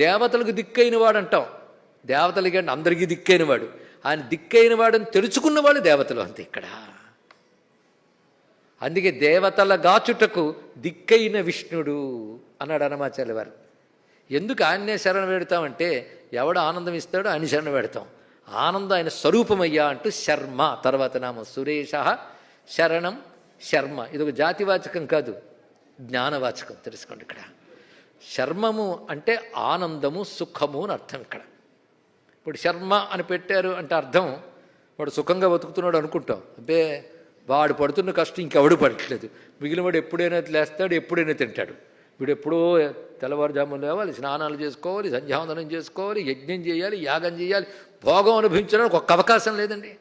దేవతలకు దిక్కైన వాడు అంటాం దేవతలకి అంటే అందరికీ దిక్కైన వాడు ఆయన దిక్కైన వాడని తెలుసుకున్న వాళ్ళు దేవతలు అంతే ఇక్కడ. అందుకే దేవతల గాచుటకు దిక్కైన విష్ణుడు అన్నాడు అనమాచార్య వారు. ఎందుకు ఆయన్నే శరణ పెడతామంటే ఎవడు ఆనందం ఇస్తాడో ఆయన శరణ పెడతాం. ఆనందం ఆయన స్వరూపమయ్యా అంటూ శర్మ తర్వాత నామం సురేష శరణం శర్మ. ఇది ఒక జాతివాచకం కాదు జ్ఞానవాచకం. తెలుసుకోండి ఇక్కడ. శర్మము అంటే ఆనందము సుఖము అని అర్థం ఇక్కడ. ఇప్పుడు శర్మ అని పెట్టారు అంటే అర్థం వాడు సుఖంగా బతుకుతున్నాడు అనుకుంటాం. అబ్బే వాడు పడుతున్న కష్టం ఇంకెవడు పడట్లేదు. మిగిలిన వాడు ఎప్పుడైనా లేస్తాడు ఎప్పుడైనా తింటాడు. వీడు ఎప్పుడో తెల్లవారుజామున లేవాలి స్నానాలు చేసుకోవాలి సంధ్యావందనం చేసుకోవాలి యజ్ఞం చేయాలి యాగం చేయాలి భోగం అనుభవించడానికి ఒక్క అవకాశం లేదండి.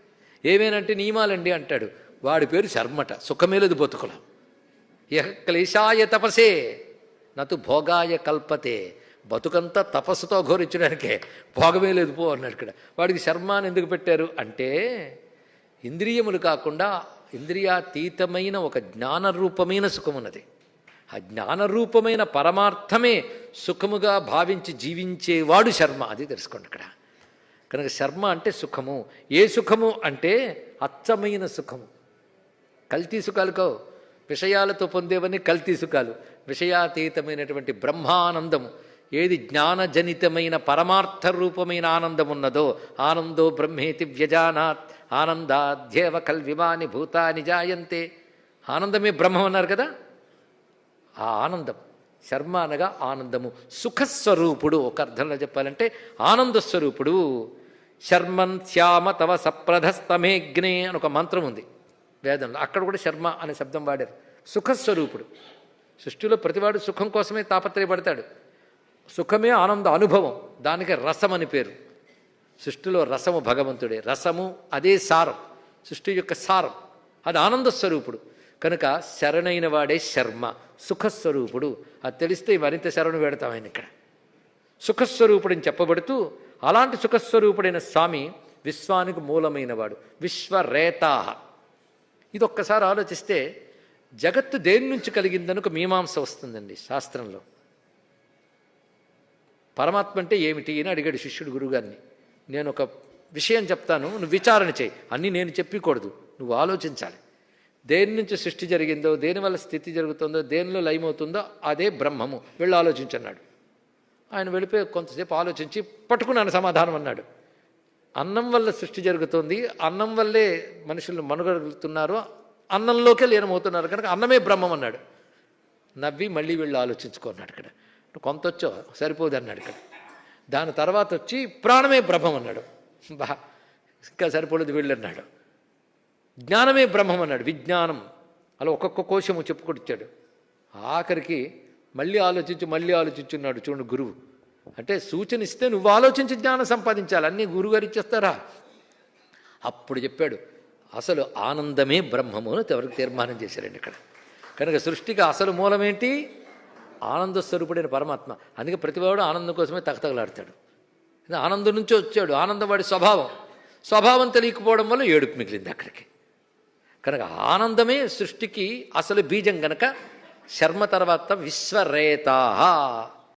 ఏమేనంటే నియమాలండి అంటాడు. వాడి పేరు శర్మట సుఖమే లేదు బతుకులం. ఇహ క్లేశాయ తపసే. నతు భోగాయ కల్పతే. బతుకంతా తపస్సుతో ఘోరించడానికే. భోగమే లేదు పో అన్నాడు ఇక్కడ. వాడికి శర్మాన్ని ఎందుకు పెట్టారు? అంటే ఇంద్రియములు కాకుండా ఇంద్రియాతీతమైన ఒక జ్ఞానరూపమైన సుఖమున్నది. ఆ జ్ఞానరూపమైన పరమార్థమే సుఖముగా భావించి జీవించేవాడు శర్మ. అది తెలుసుకోండి ఇక్కడ. కనుక శర్మ అంటే సుఖము. ఏ సుఖము అంటే అచ్చమైన సుఖము. కల్తీ సుఖాలుకో విషయాలతో పొందేవన్నీ కల్తీ సుఖాలు విషయాతీతమైనటువంటి బ్రహ్మానందము. ఏది జ్ఞానజనితమైన పరమార్థ రూపమైన ఆనందం ఉన్నదో ఆనందో బ్రహ్మేతి వ్యజానాత్ ఆనందాధ్యేవ కల్విమాని భూతాని జాయంతే. ఆనందమే బ్రహ్మం అన్నారు కదా? ఆ ఆనందం. శర్మ అనగా ఆనందము. సుఖస్వరూపుడు ఒక అర్థంలో చెప్పాలంటే ఆనందస్వరూపుడు. శర్మన్ శ్యామ తవ సప్రధస్తమేగ్నే అని ఒక మంత్రం ఉంది. వేదంలో అక్కడ కూడా శర్మ అనే శబ్దం వాడారు. సుఖస్వరూపుడు. సృష్టిలో ప్రతివాడు సుఖం కోసమే తాపత్రయపడతాడు. సుఖమే ఆనంద అనుభవం. దానికి రసం అని పేరు. సృష్టిలో రసము భగవంతుడే. రసము అదే సారం. సృష్టి యొక్క సారం. అది ఆనంద స్వరూపుడు కనుక శరణైన వాడే శర్మ. సుఖస్వరూపుడు. అది తెలిస్తే మరింత శరణు పెడతాం ఆయన ఇక్కడ. సుఖస్వరూపుడని చెప్పబడుతూ అలాంటి సుఖస్వరూపుడైన స్వామి విశ్వానికి మూలమైనవాడు. విశ్వరేతాహ. ఇది ఒక్కసారి ఆలోచిస్తే జగత్తు దేని నుంచి కలిగిందనుక మీమాంస వస్తుందండి శాస్త్రంలో. పరమాత్మ అంటే ఏమిటి అని అడిగాడు శిష్యుడు గురుగారిని. నేను ఒక విషయం చెప్తాను నువ్వు విచారణ చేయి. అన్నీ నేను చెప్పకూడదు నువ్వు ఆలోచించాలి. దేని నుంచి సృష్టి జరిగిందో దేని వల్ల స్థితి జరుగుతుందో దేనిలో లయమవుతుందో అదే బ్రహ్మము. వెళ్ళి ఆలోచించన్నాడు. ఆయన వెళ్ళిపోయి కొంతసేపు ఆలోచించి పట్టుకున్నాను సమాధానం అన్నాడు. అన్నం వల్ల సృష్టి జరుగుతుంది. అన్నం వల్లే మనుషులు మనుగడుతున్నారు అన్నంలోకే లీనమవుతున్నారు. కనుక అన్నమే బ్రహ్మం అన్నాడు. నవ్వి మళ్ళీ వీళ్ళు ఆలోచించుకున్నాడు ఇక్కడ. కొంత వచ్చో సరిపోదు అన్నాడు ఇక్కడ. దాని తర్వాత వచ్చి ప్రాణమే బ్రహ్మం అన్నాడు. బా ఇంకా సరిపోలేదు వీళ్ళు అన్నాడు. జ్ఞానమే బ్రహ్మం అన్నాడు. విజ్ఞానం. అలా ఒక్కొక్క కోశము చెప్పుకొచ్చాడు. ఆఖరికి మళ్ళీ ఆలోచించి మళ్ళీ ఆలోచించున్నాడు. చూడండి గురువు. అంటే సూచన ఇస్తే నువ్వు ఆలోచించి జ్ఞానం సంపాదించాలి. అన్నీ గురుగారు ఇచ్చేస్తారా? అప్పుడు చెప్పాడు అసలు ఆనందమే బ్రహ్మము అని ఎవరికి తీర్మానం చేశారండి ఇక్కడ. కనుక సృష్టికి అసలు మూలమేంటి ఆనంద స్వరూపుడైన పరమాత్మ. అందుకే ప్రతివాడు ఆనందం కోసమే తగతగలాడతాడు ఆనందం నుంచి వచ్చాడు. ఆనందం వాడి స్వభావం. స్వభావం తెలియకపోవడం వల్ల ఏడుపు మిగిలింది అక్కడికి. కనుక ఆనందమే సృష్టికి అసలు బీజం గనక శర్మ తర్వాత విశ్వరేతాహ.